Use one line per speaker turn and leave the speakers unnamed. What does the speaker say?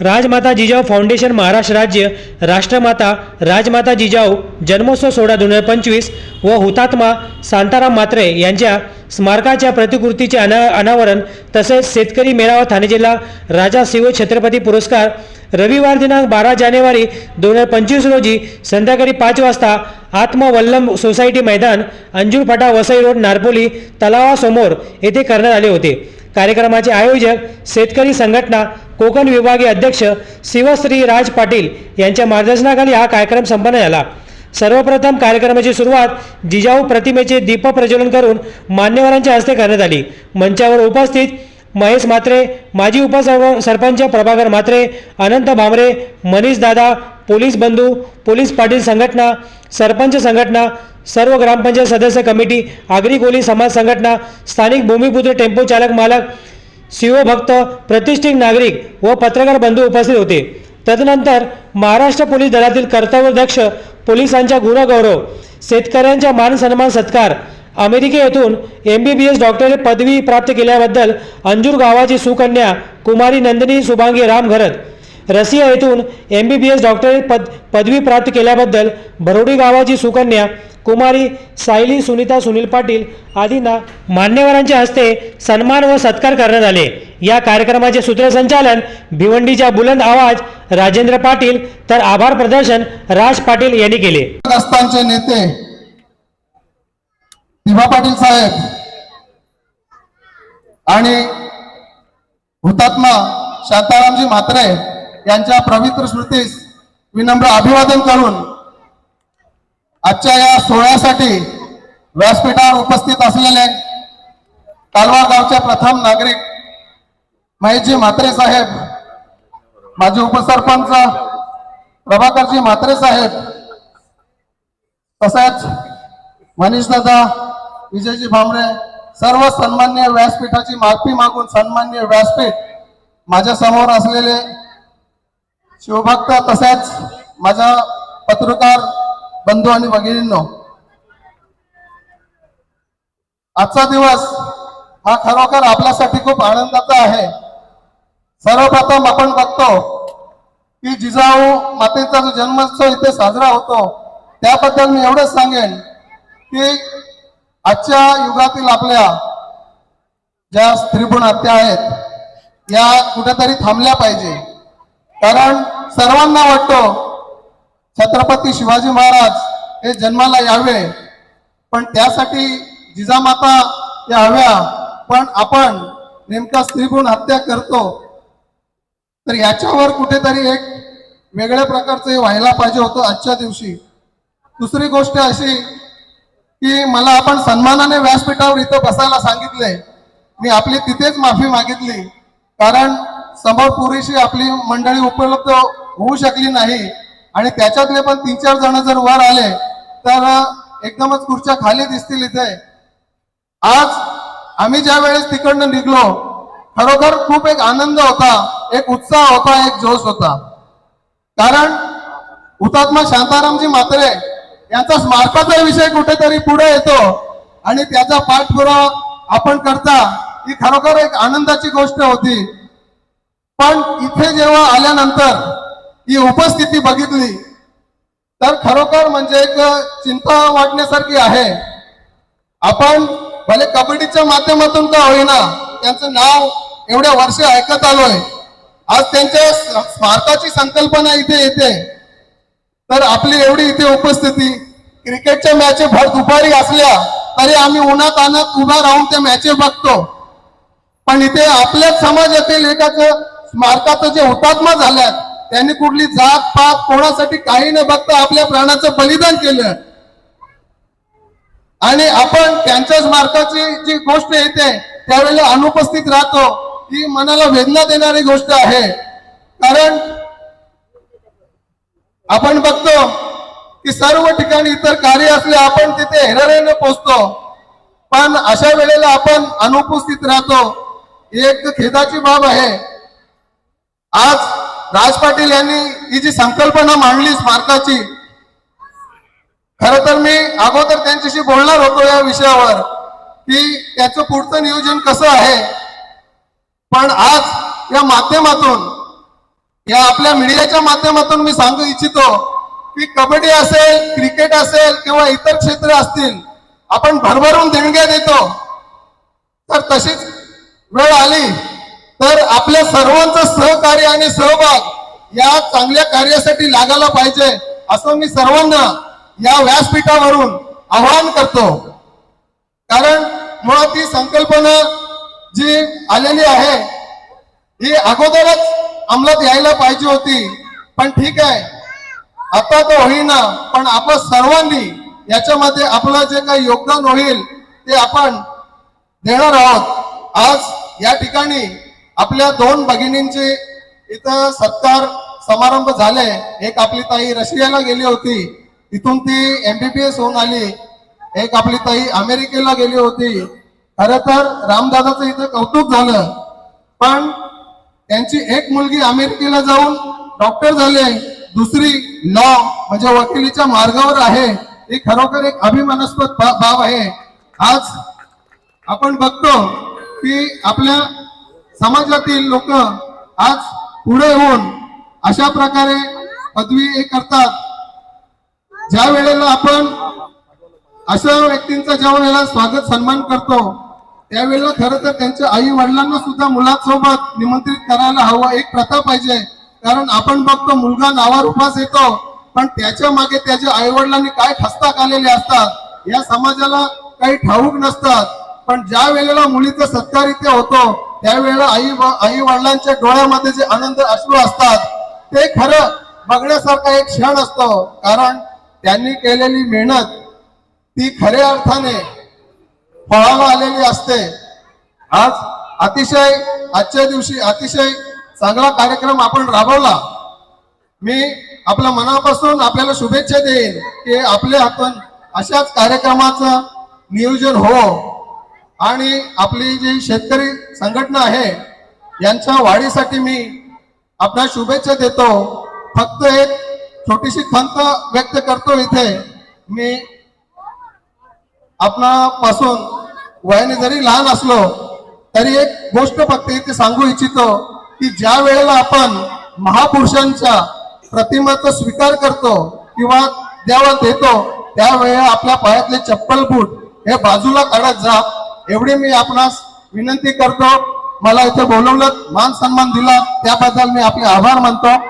राजमाता Jijau foundation Maharashtra राज्य राष्ट्रमाता राजमाता जिजाऊ जन्मोत्सव सोहळा दोन हजार पंचवीस व हुतात्मा शांताराम मात्रे यांच्या स्मारकाच्या प्रतिकृतीचे अना अनावरण तसेच शेतकरी मेळावा ठाणे जिल्हा राजा शिव छत्रपती पुरस्कार रविवार दिनांक बारा जानेवारी दोन हजार पंचवीस रोजी संध्याकाळी पाच वाजता आत्मवल्लम सोसायटी मैदान अंजूरफाटा वसई रोड नारपोली तलावासमोर येथे करण्यात आले होते. कार्यक्रमाचे आयोजक शेतकरी संघटना कोकण विभागीय अध्यक्ष शिवश्री राज पाटील यांच्या मार्गदर्शनाखाली हा कार्यक्रम संपन्न झाला. सर्वप्रथम कार्यक्रमाची सुरुवात जिजाऊ प्रतिमेचे दीप प्रज्वलन करून मान्यवरांच्या हस्ते करण्यात आली. मंचावर उपस्थित महेश म्हात्रे माजी उपसर्व सरपंच प्रभाकर म्हात्रे अनंत भामरे मनीष दादा पोलीस बंधू पोलीस पाटील संघटना सरपंच संघटना सर्व ग्रामपंचायत सदस्य कमिटी आगरी कोली समाज संघटना स्थानिक भूमिपुत्र टेम्पो चालक मालक शिवभक्त प्रतिष्ठित नागरिक व पत्रकार बंधू उपस्थित होते. तदनंतर महाराष्ट्र पोलीस दलातील कर्तव्याध्यक्ष पोलिसांच्या गुणगौरव शेतकऱ्यांच्या मान सन्मान सत्कार अमेरिके येथून M B B S doctorate पदवी प्राप्त केल्याबद्दल अंजूर गावाची सुकन्या कुमारी नंदिनी सुभांगी राम घरत येथून M B B S doctorate पद पदवी प्राप्त केल्याबद्दल भरोडी गावाची सुकन्या कुमारी सायली सुनीता सुनील पाटील आदींना मान्यवरांच्या हस्ते सन्मान व सत्कार करण्यात आले. या कार्यक्रमाचे सूत्रसंचालन भिवंडीच्या बुलंद आवाज राजेंद्र पाटील तर आभार प्रदर्शन राज पाटील यांनी केले.
नेते दिभा पाटील साहेब आणि हुतात्मा शांतारामजी म्हात्रे यांच्या पवित्र स्मृतीस विनम्र अभिवादन करून आजच्या या सोहळ्यासाठी व्यासपीठावर उपस्थित असलेले कालवा गावचे प्रथम नागरिक महेशजी म्हात्रे साहेब माजी उपसरपंच प्रभाकरजी म्हात्रे साहेब तसेच मनीष दादा विजयजी भांबरे सर्व सन्मान्य व्यासपीठाची माफी मागून सन्मान्य व्यासपीठ माझ्यासमोर असलेले शिवभक्त तसेच माझ्या पत्रकार बंधू आणि भगिनींनो आजचा दिवस हा खरोखर आपल्यासाठी खूप आनंदाचा आहे. सर्वप्रथम आपण बघतो की जिजाऊ मातेचा जो जन्मोत्सव इथे साजरा होतो त्याबद्दल मी एवढंच सांगेन की आजच्या युगातील आपल्या ज्या स्त्रीभूण हत्या आहेत या कुठेतरी थांबल्या पाहिजे. कारण सर्वांना वाटतो छत्रपती शिवाजी महाराज हे जन्माला यावे पण त्यासाठी जिजामाता या हव्या पण आपण नेमका स्त्रीगुण हत्या करतो तर याच्यावर कुठेतरी एक वेगळ्या प्रकारचं व्हायला पाहिजे होतं आजच्या दिवशी. दुसरी गोष्ट अशी की मला आपण सन्मानाने व्यासपीठावर इथं बसायला सांगितले मी आपली तिथेच माफी मागितली कारण समोर पुरेशी आपली मंडळी उपलब्ध होऊ शकली नाही. आणि त्याच्यातले पण तीन चार जण जर वर आले तर एकदमच खुर्च्या खाली दिसतील इथे. आज आम्ही ज्या वेळेस तिकडनं निघलो खरोखर खूप एक आनंद होता एक उत्साह होता एक जोश होता. कारण हुतात्मा शांतारामजी म्हात्रे यांचा स्मारकाचा विषय कुठेतरी पुढे येतो आणि त्याचा पाठपुरावा आपण करता ही खरोखर एक आनंदाची गोष्ट होती. पण इथे जेव्हा आल्यानंतर ही उपस्थिती बघितली. तर खरोखर म्हणजे एक चिंता वाटण्यासारखी आहे. आपण भले कबड्डीच्या माध्यमातून का होईना त्यांचं नाव एवढ्या वर्ष ऐकत आलोय. आज त्यांच्या स्मारकाची संकल्पना इथे येते. तर आपली एवढी इथे उपस्थिती क्रिकेटच्या मॅचे भर दुपारी असल्या तरी आम्ही उन्हात आणत उभा राहून त्या मॅचे बघतो. पण इथे आपल्याच समाजातील एकाच स्मारकाचं जे हुतात्मा झाल्यात त्यांनी कुठली जात पात कोणासाठी काही न बघता आपल्या प्राणाचं बलिदान केलं. आणि आपण त्यांच्याच मार्काची जी गोष्ट येते त्यावेळेला अनुपस्थित राहतो. ही मनाला वेदना देणारी गोष्ट आहे. कारण आपण बघतो की सर्व ठिकाणी इतर कार्य असले आपण तिथे हेरारेने पोचतो. पण अशा वेळेला आपण अनुपस्थित राहतो. ही एक खेदाची बाब आहे. आज राज पाटील यांनी ही जी संकल्पना मांडली स्मारकाची खर तर मी अगोदर त्यांच्याशी बोलणार होतो या विषयावर की त्याचं पुढचं नियोजन कसं आहे. पण आज या माध्यमातून या आपल्या मीडियाच्या माध्यमातून मी सांगू इच्छितो की कबड्डी असेल क्रिकेट असेल किंवा इतर क्षेत्र असतील आपण भरभरून देणग्या देतो. तर तशीच वेळ आली. तर आपल्या सर्वांचं सहकार्य आणि सहभाग या चांगल्या कार्यासाठी लागायला पाहिजे असं मी सर्वांना या व्यासपीठावरून आवाहन करतो. कारण मुळात ही संकल्पना जी आलेली आहे ही अगोदरच अंमलात यायला पाहिजे होती पण ठीक आहे. आता तर होईना पण आपण सर्वांनी याच्यामध्ये आपलं जे काही योगदान होईल ते आपण देणार आहोत. आज या ठिकाणी आपल्या दोन भगिनींचे इथं सत्कार समारंभ झाले. एक आपली ताई रशियाला गेली होती. तिथून ती एमबीबीएस होऊन आली. एक आपली ताई अमेरिकेला गेली होती. खर तर रामदादाचं इथं कौतुक झालं. पण त्यांची एक मुलगी अमेरिकेला जाऊन डॉक्टर झाले. दुसरी लॉ म्हणजे वकिलीच्या मार्गावर आहे. ही खरोखर एक अभिमानास्पद बा- बाब आहे. आज आपण बघतो की आपल्या समाजातील लोक आज पुढे येऊन अशा प्रकारे पदवी हे करतात. ज्या वेळेला आपण अशा व्यक्तींचा ज्या वेळेला स्वागत सन्मान करतो त्यावेळेला खरं तर त्यांच्या आई वडिलांना सुद्धा मुलांसोबत निमंत्रित करायला हवं एक प्रथा पाहिजे. कारण आपण बघतो मुलगा नावार उपास येतो पण त्याच्यामागे त्याच्या आई वडिलांनी काय खस्ता आलेले असतात या समाजाला काही ठाऊक नसतात. पण ज्या वेळेला मुलीचा सत्कार इथे होतो त्यावेळेला आई आई वडिलांच्या डोळ्यामध्ये जे आनंद अश्रू असतात ते खरं बघण्यासारखा एक क्षण असतो. कारण त्यांनी केलेली मेहनत ती खऱ्या अर्थाने फळाला आलेली असते. आज अतिशय आजच्या दिवशी अतिशय चांगला कार्यक्रम आपण राबवला. मी आपल्या मनापासून आपल्याला शुभेच्छा देईन की आपल्या हातून अशाच कार्यक्रमाचं नियोजन हो. आणि आपली जी शेतकरी संघटना आहे यांच्या वाढीसाठी मी आपल्या शुभेच्छा देतो. फक्त एक छोटीशी खंत व्यक्त करतो इथे. मी आपणापासून वयाने जरी लहान असलो तरी एक गोष्ट फक्त इथे सांगू इच्छितो की ज्या वेळेला आपण महापुरुषांच्या प्रतिमाचा स्वीकार करतो किंवा देवा देतो त्यावेळेला आपल्या पायातले चप्पल बूट हे बाजूला काढत जा. एवढी मी आपणास विनंती करतो. मला इथे बोलवलं मान सन्मान दिला. त्याबद्दल मी आपले आभार मानतो.